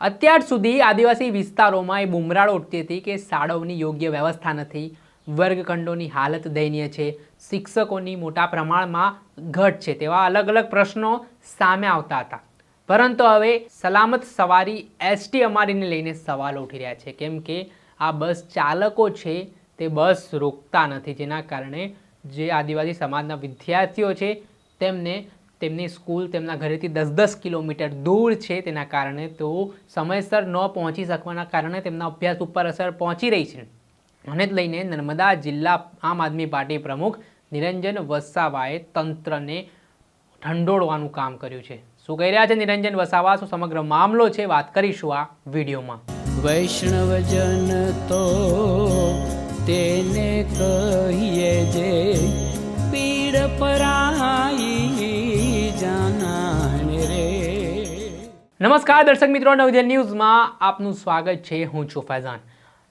અત્યાર સુધી આદિવાસી વિસ્તારોમાં એ બુમરાળ ઉઠતી હતી કે શાળાઓની યોગ્ય વ્યવસ્થા નથી. વર્ગખંડોની હાલત દયનીય છે. શિક્ષકોની મોટા પ્રમાણમાં ઘટ છે તેવા અલગ અલગ પ્રશ્નો સામે આવતા હતા. પરંતુ હવે સલામત સવારી એસટી અમારીને લઈને સવાલો ઉઠી રહ્યા છે. કેમ કે આ બસ ચાલકો છે તે બસ રોકતા નથી. જેના કારણે જે આદિવાસી સમાજના વિદ્યાર્થીઓ છે તેમને તેમની સ્કૂલ તેમના ઘરેથી દસ દસ કિલોમીટર દૂર છે તેના કારણે તો સમયસર ન પહોંચી શકવાના કારણે તેમના અભ્યાસ ઉપર અસર પહોંચી રહી છે. અને જ લઈને નર્મદા જિલ્લા આમ આદમી પાર્ટી પ્રમુખ નિરંજન વસાવાએ તંત્રને ઠંડોળવાનું કામ કર્યું છે. શું કહી રહ્યા છે નિરંજન વસાવા? શું સમગ્ર મામલો છે? વાત કરીશું આ વિડીયોમાં. વૈષ્ણવજન તો તેને કહીએ જે પીડ પરાઈ નમસ્કાર દર્શક મિત્રો નવજન ન્યૂઝમાં આપનું સ્વાગત છે. હું છું ફૈઝાન.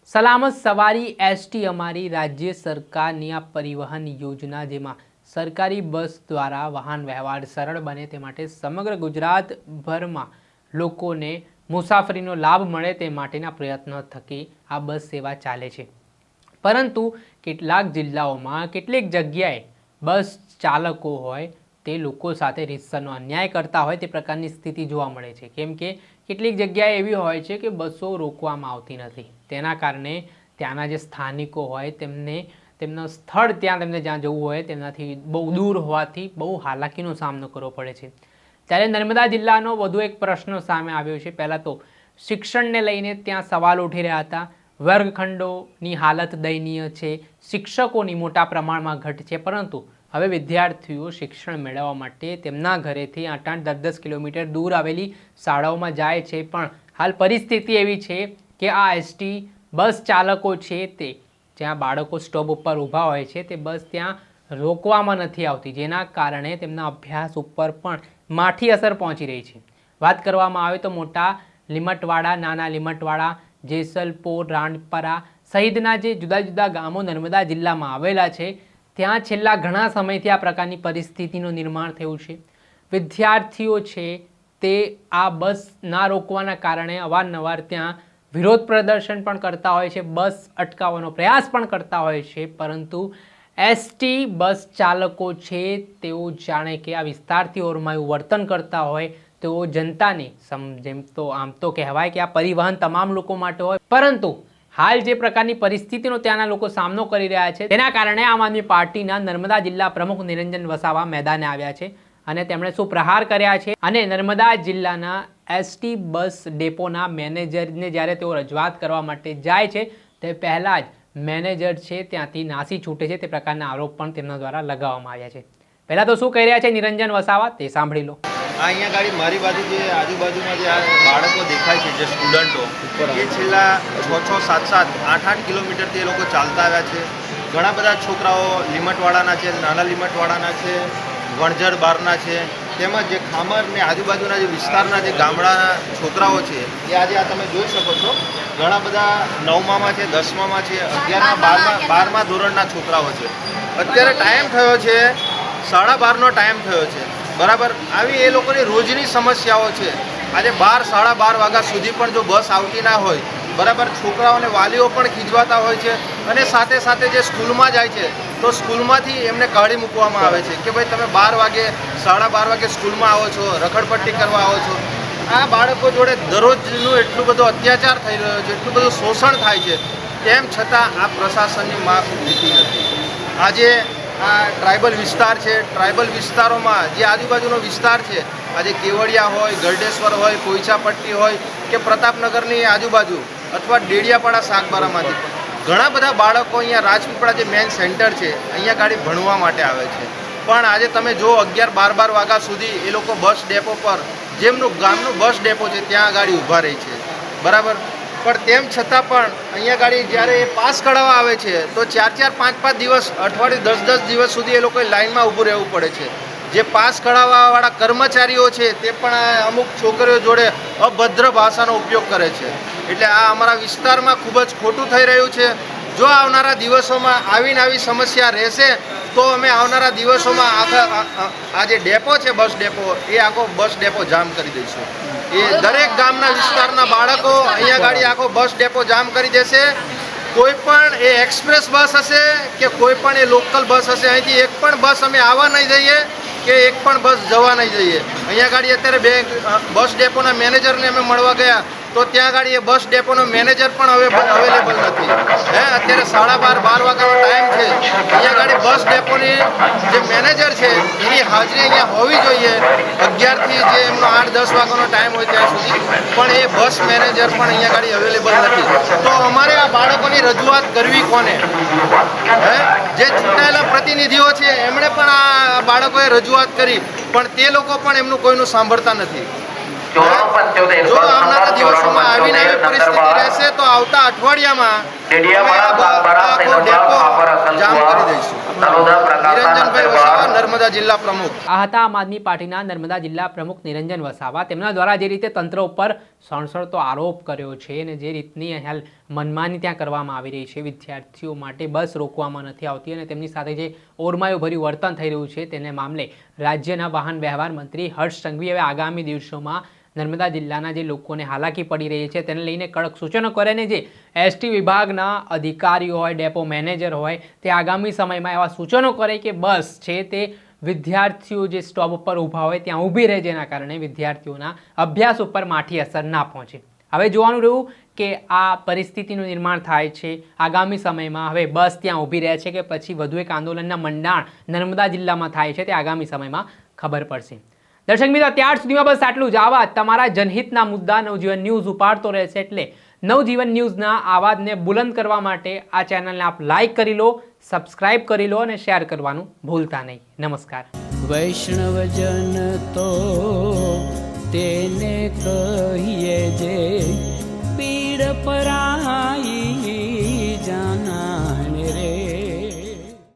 સલામત સવારી એસટી અમારી રાજ્ય સરકારની આ પરિવહન યોજના, જેમાં સરકારી બસ દ્વારા વાહન વ્યવહાર સરળ બને તે માટે સમગ્ર ગુજરાતભરમાં લોકોને મુસાફરીનો લાભ મળે તે માટેના પ્રયત્નો થકી આ બસ સેવા ચાલે છે. પરંતુ કેટલાક જિલ્લાઓમાં કેટલીક જગ્યાએ બસ ચાલકો હોય તે લોકો સાથે રીતસરનો અન્યાય કરતા હોય તે પ્રકારની સ્થિતિ જોવા મળે છે. કેમ કે કેટલીક જગ્યાએ એવી હોય છે કે બસો રોકવામાં આવતી નથી. તેના કારણે ત્યાંના જે સ્થાનિકો હોય તેમને, તેમનું સ્થળ ત્યાં તેમને જ્યાં જવું હોય તેમનાથી બહુ દૂર હોવાથી બહુ હાલાકીનો સામનો કરવો પડે છે. ત્યારે નર્મદા જિલ્લાનો વધુ એક પ્રશ્ન સામે આવ્યો છે. પહેલાં તો શિક્ષણને લઈને ત્યાં સવાલ ઉઠી રહ્યા હતા. વર્ગખંડોની હાલત દયનીય છે. શિક્ષકોની મોટા પ્રમાણમાં ઘટ છે. પરંતુ હવે વિદ્યાર્થીઓ શિક્ષણ મેળવવા માટે તેમના ઘરેથી આઠ આઠ દસ દસ કિલોમીટર દૂર આવેલી શાળાઓમાં જાય છે. પણ હાલ પરિસ્થિતિ એવી છે કે આ એસટી બસ ચાલકો છે તે. જ્યાં બાળકો સ્ટોપ ઉપર ઊભા હોય છે તે બસ ત્યાં રોકવામાં નથી આવતી, જેના કારણે તેમના અભ્યાસ ઉપર પણ માઠી અસર પહોંચી રહી છે. વાત કરવામાં આવે તો મોટા લીમટવાડા, નાના લીમટવાડા, જેસલપોર, રાણપરા સહિતના જે જુદા જુદા ગામો નર્મદા જિલ્લામાં આવેલા છે ત્યાં છેલ્લા ઘણા સમયથી આ પ્રકારની પરિસ્થિતિનું નિર્માણ થયું છે. વિદ્યાર્થીઓ છે તે આ બસ ના રોકવાના કારણે અવારનવાર ત્યાં વિરોધ પ્રદર્શન પણ કરતા હોય છે, બસ અટકાવવાનો પ્રયાસ પણ કરતા હોય છે, પરંતુ એસટી બસ ચાલકો છે તેઓ જાણે કે આ વિસ્તારથી ઓરમાયું વર્તન કરતા હોય, તેઓ જનતાને સમ જેમ તો આમ તો કહેવાય કે આ પરિવહન તમામ લોકો માટે હોય. પરંતુ હાલ જે પ્રકારની પરિસ્થિતિનો ત્યાંના લોકો સામનો કરી રહ્યા છે, તેના કારણે આમ આદમી પાર્ટીના નર્મદા જિલ્લા પ્રમુખ નિરંજન વસાવા મેદાને આવ્યા છે અને તેમણે શું પ્રહાર કર્યા છે અને નર્મદા જિલ્લાના એસટી બસ ડેપોના મેનેજરને જ્યારે તેઓ રજૂઆત કરવા માટે જાય છે, તે પહેલાં જ મેનેજર છે ત્યાંથી નાસી છૂટે છે તે પ્રકારના આરોપ પણ તેમના દ્વારા લગાવવામાં આવ્યા છે. પહેલાં તો શું કહી રહ્યા છે નિરંજન વસાવા? તે સાંભળી લો. આ અહીંયા ગાડી મારી બાજુ જે આજુબાજુમાં જે આ બાળકો દેખાય છે જે સ્ટુડન્ટો એ છેલ્લા છ છ સાત સાત આઠ આઠ કિલોમીટરથી એ લોકો ચાલતા આવ્યા છે. ઘણા બધા છોકરાઓ લીમટવાળાના છે નાના લીમટવાળાના છે વણઝર બારના છે. તેમજ જે ખામર ને આજુબાજુના જે વિસ્તારના જે ગામડાના છોકરાઓ છે એ આજે આ તમે જોઈ શકો છો. ઘણા બધા નવમામાં છે દસમામાં છે અગિયારમાં બારમા બારમા ધોરણના છોકરાઓ છે. અત્યારે ટાઈમ થયો છે સાડા બારનો ટાઈમ થયો છે. બરાબર? આવી એ લોકોની રોજની સમસ્યાઓ છે. આજે બાર, સાડા બાર વાગ્યા સુધી પણ જો બસ આવતી ના હોય, બરાબર, છોકરાઓને વાલીઓ પણ ખીજવાતા હોય છે અને સાથે સાથે જે સ્કૂલમાં જાય છે, તો સ્કૂલમાંથી એમને કાઢી મૂકવામાં આવે છે કે ભાઈ તમે બાર વાગે, સાડા બાર વાગે સ્કૂલમાં આવો છો, રખડપટ્ટી કરવા આવો છો. આ બાળકો જોડે દરરોજનું એટલું બધું અત્યાચાર થઈ રહ્યો છે, એટલું બધું શોષણ થાય છે, તેમ છતાં આ પ્રશાસનની માફ લીધી નથી. આજે આ ટ્રાઇબલ વિસ્તાર છે. ટ્રાઇબલ વિસ્તારોમાં જે આજુબાજુનો વિસ્તાર છે, આજે કેવડિયા હોય, ગરડેશ્વર હોય પોઈચાપટ્ટી હોય કે પ્રતાપનગરની આજુબાજુ અથવા ડેડિયાપાડા શાકબારામાંથી ઘણા બધા બાળકો અહીંયા રાજપીપળા જે મેઇન સેન્ટર છે, અહીંયા ગાડી ભણવા માટે આવે છે. પણ આજે તમે જો અગિયાર બાર બાર વાગ્યા સુધી એ લોકો બસ ડેપો પર, જેમનું ગામનું બસ ડેપો છે, ત્યાં ગાડી ઊભા રહી છે. બરાબર? પણ તેમ છતાં પણ અહીંયા ગાડી જ્યારે એ પાસ કઢાવવા આવે છે, તો ચાર ચાર, પાંચ પાંચ દિવસ, અઠવાડિયે દસ દસ દિવસ સુધી એ લોકોએ લાઇનમાં ઊભું રહેવું પડે છે. જે પાસ કઢાવવાવાળા કર્મચારીઓ છે, તે પણ અમુક છોકરીઓ જોડે અભદ્ર ભાષાનો ઉપયોગ કરે છે. એટલે આ અમારા વિસ્તારમાં ખૂબ જ ખોટું થઈ રહ્યું છે. જો આવનારા દિવસોમાં આવીને આવી સમસ્યા રહેશે, તો અમે આવનારા દિવસોમાં આખા આ જે ડેપો છે, બસ ડેપો, એ આખો બસ ડેપો જામ કરી દઈશું. એ દરેક ગામના વિસ્તારના બાળકો અહીંયા ગાડી આખો બસ ડેપો જામ કરી દેશે. કોઈ પણ એ એક્સપ્રેસ બસ હશે કે કોઈ પણ એ લોકલ બસ હશે, અહીંથી એક પણ બસ અમે આવવા નહીં જઈએ કે એક પણ બસ જવા નહીં જઈએ અહીંયા ગાડી અત્યારે બે બસ ડેપોના મેનેજરને અમે મળવા ગયા. તો ત્યાં આગળ એ બસ ડેપોનો મેનેજર પણ હવે અવેલેબલ નથી. હે, અત્યારે સાડા બાર બાર વાગ્યાનો ટાઈમ છે. અહીંયા આગળ બસ ડેપોની જે મેનેજર છે, એની હાજરી અહીંયા હોવી જોઈએ અગિયારથી જે એમનો આઠ, દસ વાગ્યાનો ટાઈમ હોય ત્યાં સુધી. પણ એ બસ મેનેજર પણ અહીંયા આગળ અવેલેબલ નથી. તો અમારે આ બાળકોની રજૂઆત કરવી કોને? હે, જે ચૂંટાયેલા પ્રતિનિધિઓ છે, એમણે પણ આ બાળકોએ રજૂઆત કરી, પણ તે લોકો પણ એમનું કોઈનું સાંભળતા નથી. જો આવનારા દિવસોમાં આવીને આવી પરિસ્થિતિ રહેશે તો આવતા અઠવાડિયામાં નર્મદા જિલ્લા પ્રમુખ. આ હતા આમ આદમી પાર્ટીના નર્મદા જિલ્લા પ્રમુખ નિરંજન વસાવા. તેમના દ્વારા જે રીતે તંત્ર ઉપર સણસણતો આરોપ કર્યો છે અને જે રીતની હાલ મનમાની ત્યાં કરવામાં આવી રહી છે વિદ્યાર્થીઓ માટે બસ રોકવામાં નથી આવતી અને તેમની સાથે જે ઓરમાયું ભર્યું વર્તન થઈ રહ્યું છે તેને મામલે રાજ્યના વાહન વ્યવહાર મંત્રી હર્ષ સંઘવી હવે આગામી દિવસોમાં નર્મદા જિલ્લાના જે લોકોને હાલાકી પડી રહી છે તેને લઈને કડક સૂચનો કરે ને જે એસટી વિભાગના અધિકારીઓ હોય, ડેપો મેનેજર હોય, તે આગામી સમયમાં એવા સૂચનો કરે કે બસ છે તે વિદ્યાર્થીઓ જે સ્ટોપ ઉપર ઊભા હોય ત્યાં ઊભી રહે જેના કારણે વિદ્યાર્થીઓના અભ્યાસ ઉપર માઠી અસર ના પહોંચે. હવે જોવાનું રહ્યું કે આ પરિસ્થિતિનું નિર્માણ થાય છે. આગામી સમયમાં હવે બસ ત્યાં ઊભી રહે છે કે પછી વધુ એક આંદોલનના મંડાણ નર્મદા જિલ્લામાં થાય છે તે આગામી સમયમાં ખબર પડશે. દર્શક મિત્રો, ત્યાર સુધીમાં બસ આટલું જ. આવા તમારા જનહિતના મુદ્દા, નવજીવન ન્યૂઝ ઉપાડતો રહેશે એટલે નવજીવન ન્યૂઝના આવાજને બુલંદ કરવા માટે આ ચેનલને આપ લાઇક કરી લો, સબસ્ક્રાઇબ કરી લો અને શેર કરવાનું ભૂલતા નહીં. નમસ્કાર. વૈષ્ણવજન તો તેને કહીએ જે પીડ પરા